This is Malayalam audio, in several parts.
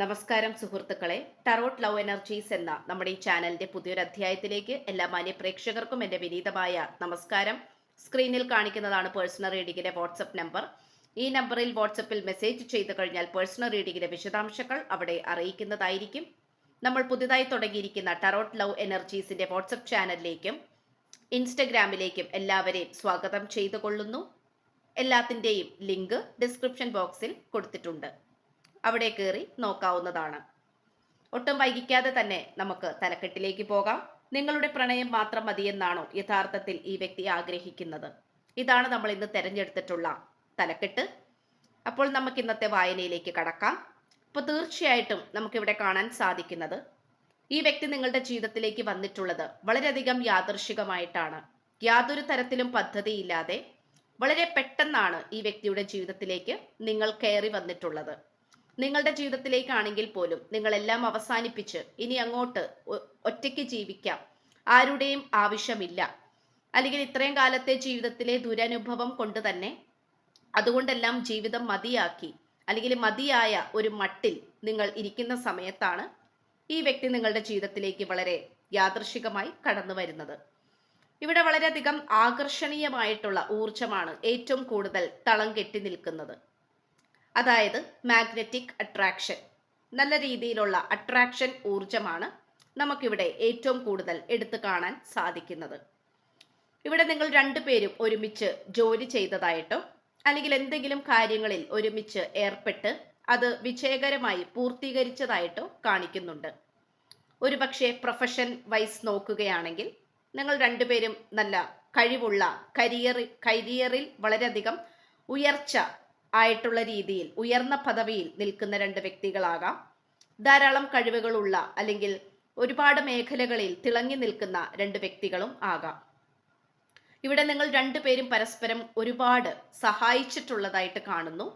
നമസ്കാരം സുഹൃത്തുക്കളെ. ടറോട്ട് ലവ് എനർജീസ് എന്ന നമ്മുടെ ഈ ചാനലിന്റെ പുതിയൊരു അധ്യായത്തിലേക്ക് എല്ലാ മാന്യപ്രേക്ഷകർക്കും എന്റെ വിനീതമായ നമസ്കാരം. സ്ക്രീനിൽ കാണിക്കുന്നതാണ് പേഴ്സണൽ റീഡിംഗിന്റെ വാട്സപ്പ് നമ്പർ ഈ നമ്പറിൽ വാട്സപ്പിൽ മെസ്സേജ് ചെയ്തു കഴിഞ്ഞാൽ പേഴ്സണൽ റീഡിങ്ങിന്റെ വിശദാംശങ്ങൾ അവിടെ അറിയിക്കുന്നതായിരിക്കും. നമ്മൾ പുതുതായി തുടങ്ങിയിരിക്കുന്ന ടറോട്ട് ലവ് എനർജീസിന്റെ വാട്സപ്പ് ചാനലിലേക്കും ഇൻസ്റ്റഗ്രാമിലേക്കും എല്ലാവരെയും സ്വാഗതം ചെയ്തു കൊള്ളുന്നു എല്ലാത്തിന്റെയും ലിങ്ക് ഡിസ്ക്രിപ്ഷൻ ബോക്സിൽ കൊടുത്തിട്ടുണ്ട്. അവിടെ കയറി നോക്കാവുന്നതാണ്. ഒട്ടും വൈകിക്കാതെ തന്നെ നമുക്ക് തലക്കെട്ടിലേക്ക് പോകാം. നിങ്ങളുടെ പ്രണയം മാത്രം മതിയെന്നാണോ യഥാർത്ഥത്തിൽ ഈ വ്യക്തി ആഗ്രഹിക്കുന്നത്? ഇതാണ് നമ്മൾ ഇന്ന് തിരഞ്ഞെടുത്തിട്ടുള്ള തലക്കെട്ട്. അപ്പോൾ നമുക്ക് ഇന്നത്തെ വായനയിലേക്ക് കടക്കാം. അപ്പോൾ തീർച്ചയായിട്ടും നമുക്കിവിടെ കാണാൻ സാധിക്കുന്നത് ഈ വ്യക്തി നിങ്ങളുടെ ജീവിതത്തിലേക്ക് വന്നിട്ടുള്ളത് വളരെയധികം യാദർശികമായിട്ടാണ് യാതൊരു തരത്തിലും പദ്ധതിയില്ലാതെ വളരെ പെട്ടെന്നാണ് ഈ വ്യക്തിയുടെ ജീവിതത്തിലേക്ക് നിങ്ങൾ കയറി വന്നിട്ടുള്ളത്. നിങ്ങളുടെ ജീവിതത്തിലേക്കാണെങ്കിൽ പോലും നിങ്ങളെല്ലാം അവസാനിപ്പിച്ച് ഇനി അങ്ങോട്ട് ഒറ്റയ്ക്ക് ജീവിക്കാം. ആരുടെയും ആവശ്യമില്ല. അല്ലെങ്കിൽ ഇത്രയും കാലത്തെ ജീവിതത്തിലെ ദുരനുഭവം കൊണ്ട് തന്നെ അതുകൊണ്ടെല്ലാം ജീവിതം മതിയാക്കി അല്ലെങ്കിൽ മതിയായ ഒരു മട്ടിൽ നിങ്ങൾ ഇരിക്കുന്ന സമയത്താണ് ഈ വ്യക്തി നിങ്ങളുടെ ജീവിതത്തിലേക്ക് വളരെ യാദൃശികമായി കടന്നു വരുന്നത്. ഇവിടെ വളരെയധികം ആകർഷണീയമായിട്ടുള്ള ഊർജമാണ് ഏറ്റവും കൂടുതൽ തളം കെട്ടി നിൽക്കുന്നത്. അതായത് മാഗ്നറ്റിക് അട്രാക്ഷൻ. നല്ല രീതിയിലുള്ള അട്രാക്ഷൻ ഊർജമാണ് നമുക്കിവിടെ ഏറ്റവും കൂടുതൽ എടുത്തു കാണാൻ സാധിക്കുന്നത്. ഇവിടെ നിങ്ങൾ രണ്ടുപേരും ഒരുമിച്ച് ജോലി ചെയ്തതായിട്ടോ അല്ലെങ്കിൽ എന്തെങ്കിലും കാര്യങ്ങളിൽ ഒരുമിച്ച് ഏർപ്പെട്ട് അത് വിജയകരമായി പൂർത്തീകരിച്ചതായിട്ടോ കാണിക്കുന്നുണ്ട്. ഒരു പക്ഷേ പ്രൊഫഷൻ വൈസ് നോക്കുകയാണെങ്കിൽ നിങ്ങൾ രണ്ടുപേരും നല്ല കഴിവുള്ള കരിയറിൽ കരിയറിൽ വളരെയധികം ഉയർച്ച ആയിട്ടുള്ള രീതിയിൽ ഉയർന്ന പദവിയിൽ നിൽക്കുന്ന രണ്ട് വ്യക്തികളാകാം. ധാരാളം കഴിവുകളുള്ള അല്ലെങ്കിൽ ഒരുപാട് മേഖലകളിൽ തിളങ്ങി നിൽക്കുന്ന രണ്ട് വ്യക്തികളും ആകാം. ഇവിടെ നിങ്ങൾ രണ്ടുപേരും പരസ്പരം ഒരുപാട് സഹായിച്ചിട്ടുള്ളതായിട്ട് കാണുന്നു.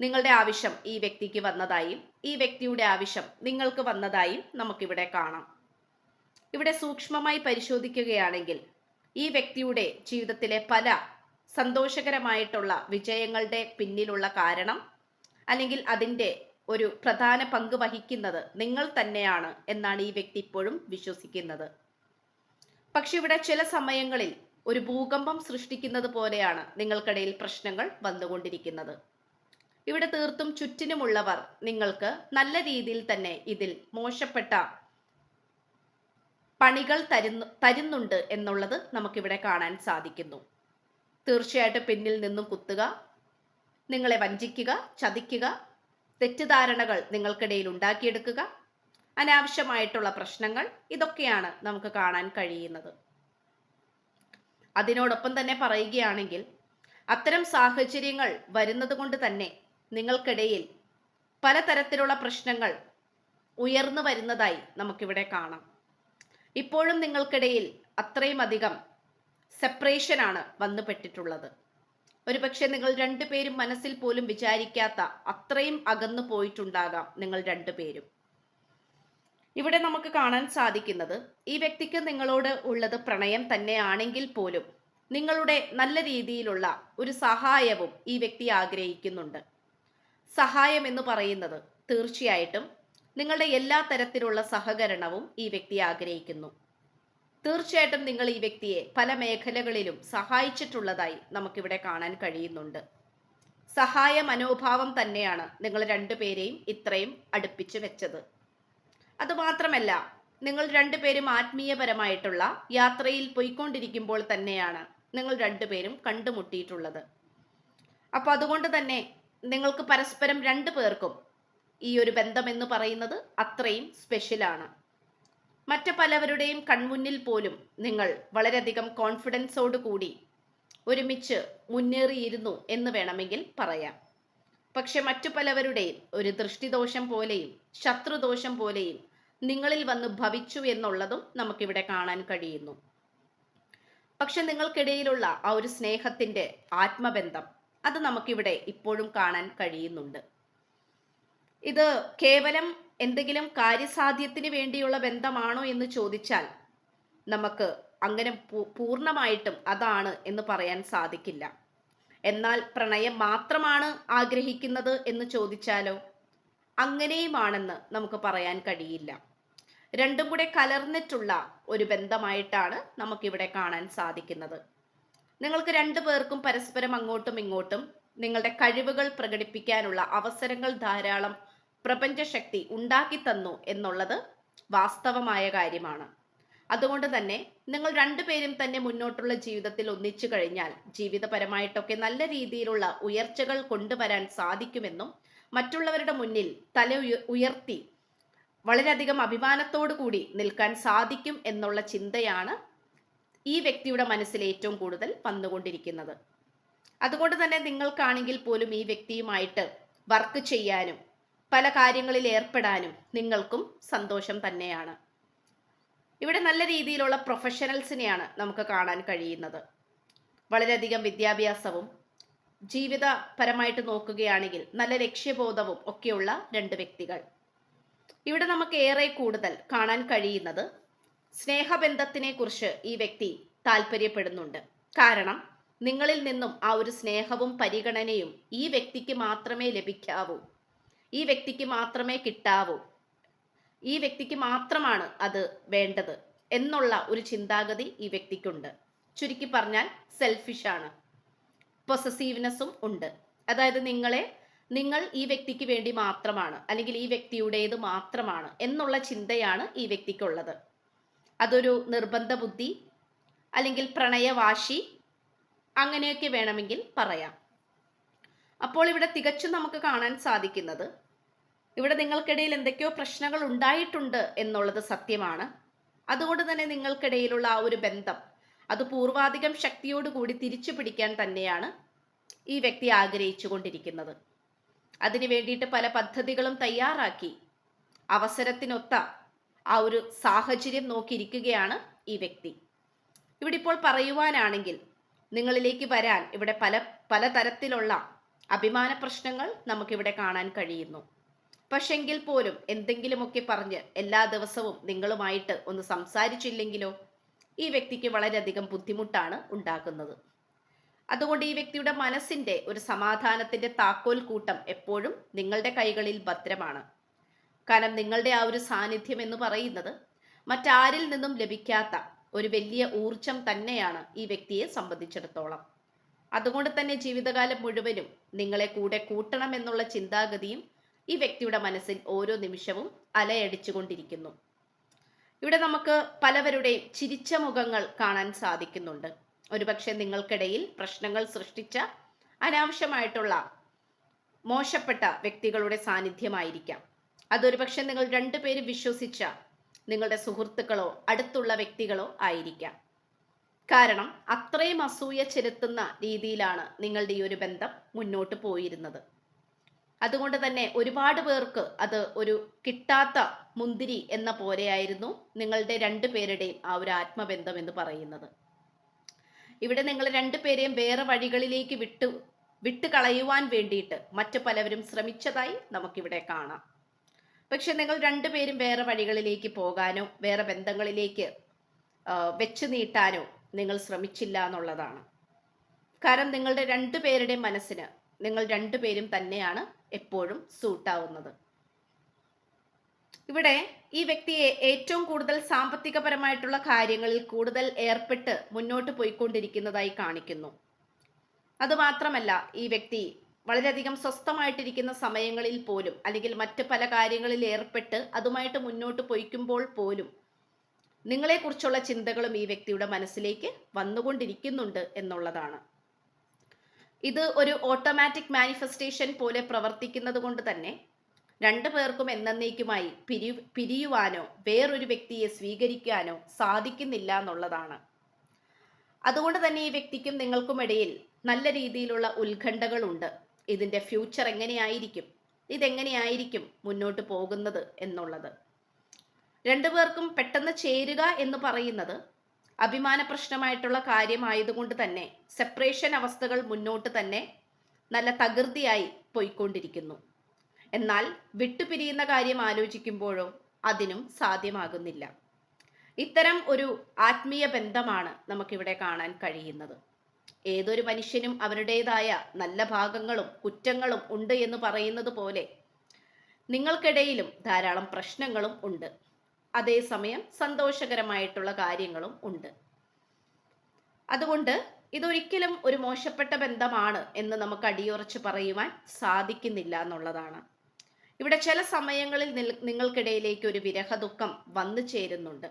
നിങ്ങളുടെ ആവശ്യം ഈ വ്യക്തിക്ക് വന്നതായും ഈ വ്യക്തിയുടെ ആവശ്യം നിങ്ങൾക്ക് വന്നതായും നമുക്കിവിടെ കാണാം. ഇവിടെ സൂക്ഷ്മമായി പരിശോധിക്കുകയാണെങ്കിൽ ഈ വ്യക്തിയുടെ ജീവിതത്തിലെ പല സന്തോഷകരമായിട്ടുള്ള വിജയങ്ങളുടെ പിന്നിലുള്ള കാരണം അല്ലെങ്കിൽ അതിന്റെ ഒരു പ്രധാന പങ്ക് വഹിക്കുന്നത് നിങ്ങൾ തന്നെയാണ് എന്നാണ് ഈ വ്യക്തി ഇപ്പോഴും വിശ്വസിക്കുന്നത്. പക്ഷെ ഇവിടെ ചില സമയങ്ങളിൽ ഒരു ഭൂകമ്പം സൃഷ്ടിക്കുന്നത് പോലെയാണ് നിങ്ങൾക്കിടയിൽ പ്രശ്നങ്ങൾ വന്നുകൊണ്ടിരിക്കുന്നത്. ഇവിടെ തീർത്തും ചുറ്റിനുമുള്ളവർ നിങ്ങൾക്ക് നല്ല രീതിയിൽ തന്നെ ഇതിൽ മോശപ്പെട്ട പണികൾ തരുന്നു തരുന്നുണ്ട് എന്നുള്ളത് നമുക്കിവിടെ കാണാൻ സാധിക്കുന്നു. തീർച്ചയായിട്ടും പിന്നിൽ നിന്നും കുത്തുക നിങ്ങളെ വഞ്ചിക്കുക ചതിക്കുക തെറ്റിദ്ധാരണകൾ നിങ്ങൾക്കിടയിൽ ഉണ്ടാക്കിയെടുക്കുക. അനാവശ്യമായിട്ടുള്ള പ്രശ്നങ്ങൾ ഇതൊക്കെയാണ് നമുക്ക് കാണാൻ കഴിയുന്നത്. അതിനോടൊപ്പം തന്നെ പറയുകയാണെങ്കിൽ അത്തരം സാഹചര്യങ്ങൾ വരുന്നത് കൊണ്ട് തന്നെ നിങ്ങൾക്കിടയിൽ പലതരത്തിലുള്ള പ്രശ്നങ്ങൾ ഉയർന്നു വരുന്നതായി നമുക്കിവിടെ കാണാം. ഇപ്പോഴും നിങ്ങൾക്കിടയിൽ അത്രയും അധികം സെപ്പറേഷനാണ് വന്നുപെട്ടിട്ടുള്ളത്. ഒരുപക്ഷെ നിങ്ങൾ രണ്ടുപേരും മനസ്സിൽ പോലും വിചാരിക്കാത്ത അത്രയും അകന്നു പോയിട്ടുണ്ടാകാം നിങ്ങൾ രണ്ടുപേരും ഇവിടെ നമുക്ക് കാണാൻ സാധിക്കുന്നത് ഈ വ്യക്തിക്ക് നിങ്ങളോട് ഉള്ളത് പ്രണയം തന്നെയാണെങ്കിൽ പോലും നിങ്ങളുടെ നല്ല രീതിയിലുള്ള ഒരു സഹായവും ഈ വ്യക്തി ആഗ്രഹിക്കുന്നുണ്ട്. സഹായം എന്ന് പറയുന്നത് തീർച്ചയായിട്ടും നിങ്ങളുടെ എല്ലാ തരത്തിലുള്ള സഹകരണവും ഈ വ്യക്തി ആഗ്രഹിക്കുന്നു. തീർച്ചയായിട്ടും നിങ്ങൾ ഈ വ്യക്തിയെ പല മേഖലകളിലും സഹായിച്ചിട്ടുള്ളതായി നമുക്കിവിടെ കാണാൻ കഴിയുന്നുണ്ട്. സഹായ മനോഭാവം തന്നെയാണ് നിങ്ങൾ രണ്ടുപേരെയും ഇത്രയും അടുപ്പിച്ചു വെച്ചത്. അതുമാത്രമല്ല നിങ്ങൾ രണ്ടുപേരും ആത്മീയപരമായിട്ടുള്ള യാത്രയിൽ പോയിക്കൊണ്ടിരിക്കുമ്പോൾ തന്നെയാണ് നിങ്ങൾ രണ്ടുപേരും കണ്ടുമുട്ടിയിട്ടുള്ളത്. അപ്പോൾ അതുകൊണ്ട് തന്നെ നിങ്ങൾക്ക് പരസ്പരം രണ്ടു പേർക്കും ഈ ഒരു ബന്ധം എന്ന് പറയുന്നത് അത്രയും സ്പെഷ്യലാണ് മറ്റു പലവരുടെയും കൺമുന്നിൽ പോലും നിങ്ങൾ വളരെയധികം കോൺഫിഡൻസോട് കൂടി ഒരുമിച്ച് മുന്നേറിയിരുന്നു എന്ന് വേണമെങ്കിൽ പറയാം. പക്ഷെ മറ്റു പലവരുടെയും ഒരു ദൃഷ്ടിദോഷം പോലെയും ശത്രുദോഷം പോലെയും നിങ്ങളിൽ വന്ന് ഭവിച്ചു എന്നുള്ളതും നമുക്കിവിടെ കാണാൻ കഴിയുന്നു. പക്ഷെ നിങ്ങൾക്കിടയിലുള്ള ആ ഒരു സ്നേഹത്തിന്റെ ആത്മബന്ധം അത് നമുക്കിവിടെ ഇപ്പോഴും കാണാൻ കഴിയുന്നുണ്ട്. ഇത് കേവലം എന്തെങ്കിലും കാര്യസാധ്യത്തിന് വേണ്ടിയുള്ള ബന്ധമാണോ എന്ന് ചോദിച്ചാൽ നമുക്ക് അങ്ങനെ പൂർണമായിട്ടും അതാണ് എന്ന് പറയാൻ സാധിക്കില്ല. എന്നാൽ പ്രണയം മാത്രമാണ് ആഗ്രഹിക്കുന്നത് എന്ന് ചോദിച്ചാലോ? അങ്ങനെയുമാണെന്ന് നമുക്ക് പറയാൻ കഴിയില്ല. രണ്ടും കൂടെ കലർന്നിട്ടുള്ള ഒരു ബന്ധമായിട്ടാണ് നമുക്കിവിടെ കാണാൻ സാധിക്കുന്നത്. നിങ്ങൾക്ക് രണ്ടു പേർക്കും പരസ്പരം അങ്ങോട്ടും ഇങ്ങോട്ടും നിങ്ങളുടെ കഴിവുകൾ പ്രകടിപ്പിക്കാനുള്ള അവസരങ്ങൾ ധാരാളം പ്രപഞ്ചശക്തി ഉണ്ടാക്കി തന്നു എന്നുള്ളത് വാസ്തവമായ കാര്യമാണ്. അതുകൊണ്ട് തന്നെ നിങ്ങൾ രണ്ടുപേരും തന്നെ മുന്നോട്ടുള്ള ജീവിതത്തിൽ ഒന്നിച്ചു കഴിഞ്ഞാൽ ജീവിതപരമായിട്ടൊക്കെ നല്ല രീതിയിലുള്ള ഉയർച്ചകൾ കൊണ്ടുവരാൻ സാധിക്കുമെന്നും മറ്റുള്ളവരുടെ മുന്നിൽ തല ഉയർത്തി വളരെയധികം അഭിമാനത്തോടു കൂടി നിൽക്കാൻ സാധിക്കും എന്നുള്ള ചിന്തയാണ് ഈ വ്യക്തിയുടെ മനസ്സിൽ ഏറ്റവും കൂടുതൽ വന്നുകൊണ്ടിരിക്കുന്നത്. അതുകൊണ്ട് തന്നെ നിങ്ങൾക്കാണെങ്കിൽ പോലും ഈ വ്യക്തിയുമായിട്ട് വർക്ക് ചെയ്യാനും പല കാര്യങ്ങളിൽ ഏർപ്പെടാനും നിങ്ങൾക്കും സന്തോഷം തന്നെയാണ്. ഇവിടെ നല്ല രീതിയിലുള്ള പ്രൊഫഷണൽസിനെയാണ് നമുക്ക് കാണാൻ കഴിയുന്നത്. വളരെയധികം വിദ്യാഭ്യാസവും ജീവിതപരമായിട്ട് നോക്കുകയാണെങ്കിൽ നല്ല ലക്ഷ്യബോധവും ഒക്കെയുള്ള രണ്ട് വ്യക്തികൾ. ഇവിടെ നമുക്ക് ഏറെ കൂടുതൽ കാണാൻ കഴിയുന്നത് സ്നേഹബന്ധത്തിനെ കുറിച്ച് ഈ വ്യക്തി താല്പര്യപ്പെടുന്നുണ്ട്. കാരണം നിങ്ങളിൽ നിന്നും ആ ഒരു സ്നേഹവും പരിഗണനയും ഈ വ്യക്തിക്ക് മാത്രമേ ലഭിക്കാവൂ. ഈ വ്യക്തിക്ക് മാത്രമേ കിട്ടാവൂ. ഈ വ്യക്തിക്ക് മാത്രമാണ് അത് വേണ്ടത് എന്നുള്ള ഒരു ചിന്താഗതി ഈ വ്യക്തിക്കുണ്ട്. ചുരുക്കി പറഞ്ഞാൽ സെൽഫിഷാണ് പൊസസീവ്നെസ്സും ഉണ്ട്. അതായത് നിങ്ങളെ നിങ്ങൾ ഈ വ്യക്തിക്ക് വേണ്ടി മാത്രമാണ് അല്ലെങ്കിൽ ഈ വ്യക്തിയുടേത് മാത്രമാണ് എന്നുള്ള ചിന്തയാണ് ഈ വ്യക്തിക്കുള്ളത്. അതൊരു നിർബന്ധ ബുദ്ധി അല്ലെങ്കിൽ പ്രണയവാശി അങ്ങനെയൊക്കെ വേണമെങ്കിൽ പറയാം. അപ്പോൾ ഇവിടെ തികച്ചും നമുക്ക് കാണാൻ സാധിക്കുന്നത് ഇവിടെ നിങ്ങൾക്കിടയിൽ എന്തൊക്കെയോ പ്രശ്നങ്ങൾ ഉണ്ടായിട്ടുണ്ട് എന്നുള്ളത് സത്യമാണ്. അതുകൊണ്ട് തന്നെ നിങ്ങൾക്കിടയിലുള്ള ആ ഒരു ബന്ധം അത് പൂർവാധികം ശക്തിയോടുകൂടി തിരിച്ചു പിടിക്കാൻ തന്നെയാണ് ഈ വ്യക്തി ആഗ്രഹിച്ചു കൊണ്ടിരിക്കുന്നത്. അതിനു വേണ്ടിയിട്ട് പല പദ്ധതികളും തയ്യാറാക്കി അവസരത്തിനൊത്ത ആ ഒരു സാഹചര്യം നോക്കിയിരിക്കുകയാണ് ഈ വ്യക്തി. ഇവിടെ ഇപ്പോൾ പറയുവാനാണെങ്കിൽ നിങ്ങളിലേക്ക് വരാൻ ഇവിടെ പല പലതരത്തിലുള്ള അഭിമാന പ്രശ്നങ്ങൾ നമുക്കിവിടെ കാണാൻ കഴിയുന്നു. പക്ഷെങ്കിൽ പോലും എന്തെങ്കിലുമൊക്കെ പറഞ്ഞ് എല്ലാ ദിവസവും നിങ്ങളുമായിട്ട് ഒന്ന് സംസാരിച്ചില്ലെങ്കിലോ? ഈ വ്യക്തിക്ക് വളരെയധികം ബുദ്ധിമുട്ടാണ് ഉണ്ടാക്കുന്നത് അതുകൊണ്ട് ഈ വ്യക്തിയുടെ മനസ്സിന്റെ ഒരു സമാധാനത്തിന്റെ താക്കോൽ കൂട്ടം എപ്പോഴും നിങ്ങളുടെ കൈകളിൽ ഭദ്രമാണ്. കാരണം നിങ്ങളുടെ ആ ഒരു സാന്നിധ്യം എന്ന് പറയുന്നത് മറ്റാരിൽ നിന്നും ലഭിക്കാത്ത ഒരു വലിയ ഊർജം തന്നെയാണ് ഈ വ്യക്തിയെ സംബന്ധിച്ചിടത്തോളം. അതുകൊണ്ട് തന്നെ ജീവിതകാലം മുഴുവനും നിങ്ങളെ കൂടെ കൂട്ടണം എന്നുള്ള ചിന്താഗതിയും ഈ വ്യക്തിയുടെ മനസ്സിൽ ഓരോ നിമിഷവും അലയടിച്ചുകൊണ്ടിരിക്കുന്നു. ഇവിടെ നമുക്ക് പലവരുടെയും ചിരിച്ച മുഖങ്ങൾ കാണാൻ സാധിക്കുന്നുണ്ട്. ഒരുപക്ഷെ നിങ്ങൾക്കിടയിൽ പ്രശ്നങ്ങൾ സൃഷ്ടിച്ച അനാവശ്യമായിട്ടുള്ള മോശപ്പെട്ട വ്യക്തികളുടെ സാന്നിധ്യമായിരിക്കാം. അതൊരുപക്ഷെ നിങ്ങൾ രണ്ടുപേരും വിശ്വസിച്ച നിങ്ങളുടെ സുഹൃത്തുക്കളോ അടുത്തുള്ള വ്യക്തികളോ ആയിരിക്കാം. കാരണം അത്രയും അസൂയ ചെലുത്തുന്ന രീതിയിലാണ് നിങ്ങളുടെ ഈ ഒരു ബന്ധം മുന്നോട്ട് പോയിരുന്നത്. അതുകൊണ്ട് തന്നെ ഒരുപാട് പേർക്ക് അത് ഒരു കിട്ടാത്ത മുന്തിരി എന്ന പോലെയായിരുന്നു നിങ്ങളുടെ രണ്ടു പേരുടെയും ആ ഒരു ആത്മബന്ധം എന്ന് പറയുന്നത്. ഇവിടെ നിങ്ങൾ രണ്ടുപേരെയും വേറെ വഴികളിലേക്ക് വിട്ടു വിട്ടു കളയുവാൻ വേണ്ടിയിട്ട് മറ്റു പലവരും ശ്രമിച്ചതായി നമുക്കിവിടെ കാണാം. പക്ഷെ നിങ്ങൾ രണ്ടുപേരും വേറെ വഴികളിലേക്ക് പോകാനോ വേറെ ബന്ധങ്ങളിലേക്ക് വെച്ചു നീട്ടാനോ നിങ്ങൾ ശ്രമിച്ചില്ല എന്നുള്ളതാണ്. കാരണം നിങ്ങളുടെ രണ്ടുപേരുടെ മനസ്സിന് നിങ്ങൾ രണ്ടുപേരും തന്നെയാണ് എപ്പോഴും സൂട്ടാവുന്നത് ഇവിടെ ഈ വ്യക്തിയെ ഏറ്റവും കൂടുതൽ സാമ്പത്തികപരമായിട്ടുള്ള കാര്യങ്ങളിൽ കൂടുതൽ ഏർപ്പെട്ട് മുന്നോട്ട് പോയിക്കൊണ്ടിരിക്കുന്നതായി കാണിക്കുന്നു. അതുമാത്രമല്ല ഈ വ്യക്തി വളരെയധികം സ്വസ്ഥമായിട്ടിരിക്കുന്ന സമയങ്ങളിൽ പോലും അല്ലെങ്കിൽ മറ്റ് പല കാര്യങ്ങളിൽ ഏർപ്പെട്ട് അതുമായിട്ട് മുന്നോട്ട് പോയിക്കുമ്പോൾ പോലും നിങ്ങളെക്കുറിച്ചുള്ള ചിന്തകളും ഈ വ്യക്തിയുടെ മനസ്സിലേക്ക് വന്നുകൊണ്ടിരിക്കുന്നുണ്ട് എന്നുള്ളതാണ്. ഇത് ഒരു ഓട്ടോമാറ്റിക് മാനിഫെസ്റ്റേഷൻ പോലെ പ്രവർത്തിക്കുന്നത് കൊണ്ട് തന്നെ രണ്ടു പേർക്കും എന്നേക്കുമായി പിരി പിരിയുവാനോ വേറൊരു വ്യക്തിയെ സ്വീകരിക്കാനോ സാധിക്കുന്നില്ല എന്നുള്ളതാണ്. അതുകൊണ്ട് തന്നെ ഈ വ്യക്തിക്കും നിങ്ങൾക്കും ഇടയിൽ നല്ല രീതിയിലുള്ള ഉത്കണ്ഠകളുണ്ട്. ഇതിന്റെ ഫ്യൂച്ചർ എങ്ങനെയായിരിക്കും? ഇതെങ്ങനെയായിരിക്കും മുന്നോട്ട് പോകുന്നത് എന്നുള്ളത്. രണ്ടുപേർക്കും പെട്ടെന്ന് ചേരുക എന്ന് പറയുന്നത് അഭിമാന പ്രശ്നമായിട്ടുള്ള കാര്യമായതുകൊണ്ട് തന്നെ സെപ്പറേഷൻ അവസ്ഥകൾ മുന്നോട്ട് തന്നെ നല്ല തകൃതിയായി പോയിക്കൊണ്ടിരിക്കുന്നു. എന്നാൽ വിട്ടുപിരിയുന്ന കാര്യം ആലോചിക്കുമ്പോഴോ അതിനും സാധ്യമാകുന്നില്ല. ഇത്തരം ഒരു ആത്മീയ ബന്ധമാണ് നമുക്കിവിടെ കാണാൻ കഴിയുന്നത്. ഏതൊരു മനുഷ്യനും അവരുടേതായ നല്ല ഭാഗങ്ങളും കുറ്റങ്ങളും ഉണ്ട് എന്ന് പറയുന്നത് പോലെ നിങ്ങൾക്കിടയിലും ധാരാളം പ്രശ്നങ്ങളും ഉണ്ട്. അതേസമയം സന്തോഷകരമായിട്ടുള്ള കാര്യങ്ങളും ഉണ്ട്. അതുകൊണ്ട് ഇതൊരിക്കലും ഒരു മോശപ്പെട്ട ബന്ധമാണ് എന്ന് നമുക്ക് അടിയുറച്ച് പറയുവാൻ സാധിക്കുന്നില്ല എന്നുള്ളതാണ്. ഇവിടെ ചില സമയങ്ങളിൽ നിങ്ങൾക്കിടയിലേക്ക് ഒരു വിരഹദുഃഖം വന്നു ചേരുന്നുണ്ട്.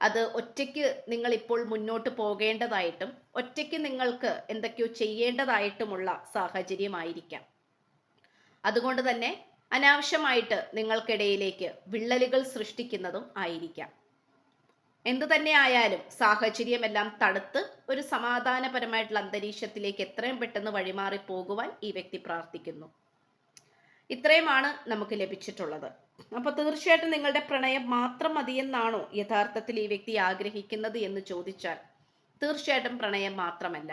അത് ഒറ്റയ്ക്ക് നിങ്ങൾ ഇപ്പോൾ മുന്നോട്ട് പോകേണ്ടതായിട്ടും ഒറ്റയ്ക്ക് നിങ്ങൾക്ക് എന്തൊക്കെയോ ചെയ്യേണ്ടതായിട്ടുമുള്ള സാഹചര്യമായിരിക്കാം. അതുകൊണ്ട് തന്നെ അനാവശ്യമായിട്ട് നിങ്ങൾക്കിടയിലേക്ക് വിള്ളലുകൾ സൃഷ്ടിക്കുന്നതും ആയിരിക്കാം. എന്തു തന്നെ ആയാലും സാഹചര്യമെല്ലാം തടുത്ത് ഒരു സമാധാനപരമായിട്ടുള്ള അന്തരീക്ഷത്തിലേക്ക് എത്രയും പെട്ടെന്ന് വഴിമാറി പോകുവാൻ ഈ വ്യക്തി പ്രാർത്ഥിക്കുന്നു. ഇത്രയുമാണ് നമുക്ക് ലഭിച്ചിട്ടുള്ളത്. അപ്പൊ തീർച്ചയായിട്ടും നിങ്ങളുടെ പ്രണയം മാത്രം മതിയെന്നാണോ യഥാർത്ഥത്തിൽ ഈ വ്യക്തി ആഗ്രഹിക്കുന്നത് എന്ന് ചോദിച്ചാൽ തീർച്ചയായിട്ടും പ്രണയം മാത്രമല്ല.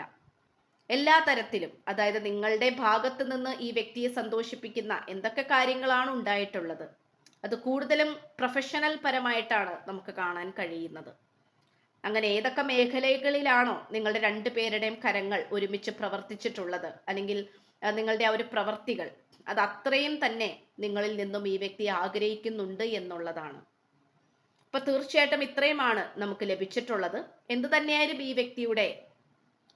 എല്ലാ തരത്തിലും അതായത് നിങ്ങളുടെ ഭാഗത്ത് നിന്ന് ഈ വ്യക്തിയെ സന്തോഷിപ്പിക്കുന്ന എന്തൊക്കെ കാര്യങ്ങളാണ് ഉണ്ടായിട്ടുള്ളത്. അത് കൂടുതലും പ്രൊഫഷണൽ പരമായിട്ടാണ് നമുക്ക് കാണാൻ കഴിയുന്നത്. അങ്ങനെ ഏതൊക്കെ മേഖലകളിലാണോ നിങ്ങളുടെ രണ്ടു പേരുടെയും കരങ്ങൾ ഒരുമിച്ച് പ്രവർത്തിച്ചിട്ടുള്ളത് അല്ലെങ്കിൽ നിങ്ങളുടെ ആ ഒരു പ്രവർത്തികൾ അത് അത്രയും തന്നെ നിങ്ങളിൽ നിന്നും ഈ വ്യക്തി ആഗ്രഹിക്കുന്നുണ്ട് എന്നുള്ളതാണ്. അപ്പൊ തീർച്ചയായിട്ടും ഇത്രയുമാണ് നമുക്ക് ലഭിച്ചിട്ടുള്ളത്. എന്തു തന്നെയായാലും ഈ വ്യക്തിയുടെ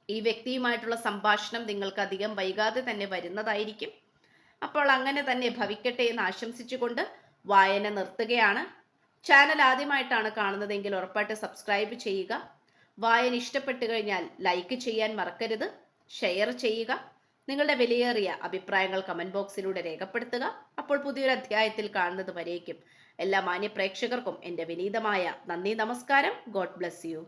ഈ വ്യക്തിയുമായിട്ടുള്ള സംഭാഷണം നിങ്ങൾക്ക് അധികം വൈകാതെ തന്നെ വരുന്നതായിരിക്കും. അപ്പോൾ അങ്ങനെ തന്നെ ഭവിക്കട്ടെ എന്ന് ആശംസിച്ചുകൊണ്ട് വായന നിർത്തുകയാണ്. ചാനൽ ആദ്യമായിട്ടാണ് കാണുന്നതെങ്കിൽ ഉറപ്പായിട്ട് സബ്സ്ക്രൈബ് ചെയ്യുക. വായന ഇഷ്ടപ്പെട്ടു കഴിഞ്ഞാൽ ലൈക്ക് ചെയ്യാൻ മറക്കരുത്. ഷെയർ ചെയ്യുക. നിങ്ങളുടെ വിലയേറിയ അഭിപ്രായങ്ങൾ കമന്റ് ബോക്സിലൂടെ രേഖപ്പെടുത്തുക. അപ്പോൾ പുതിയൊരു അധ്യായത്തിൽ കാണുന്നത് വരേക്കും എല്ലാ മാന്യ പ്രേക്ഷകർക്കും എന്റെ വിനീതമായ നന്ദി നമസ്കാരം. God bless you.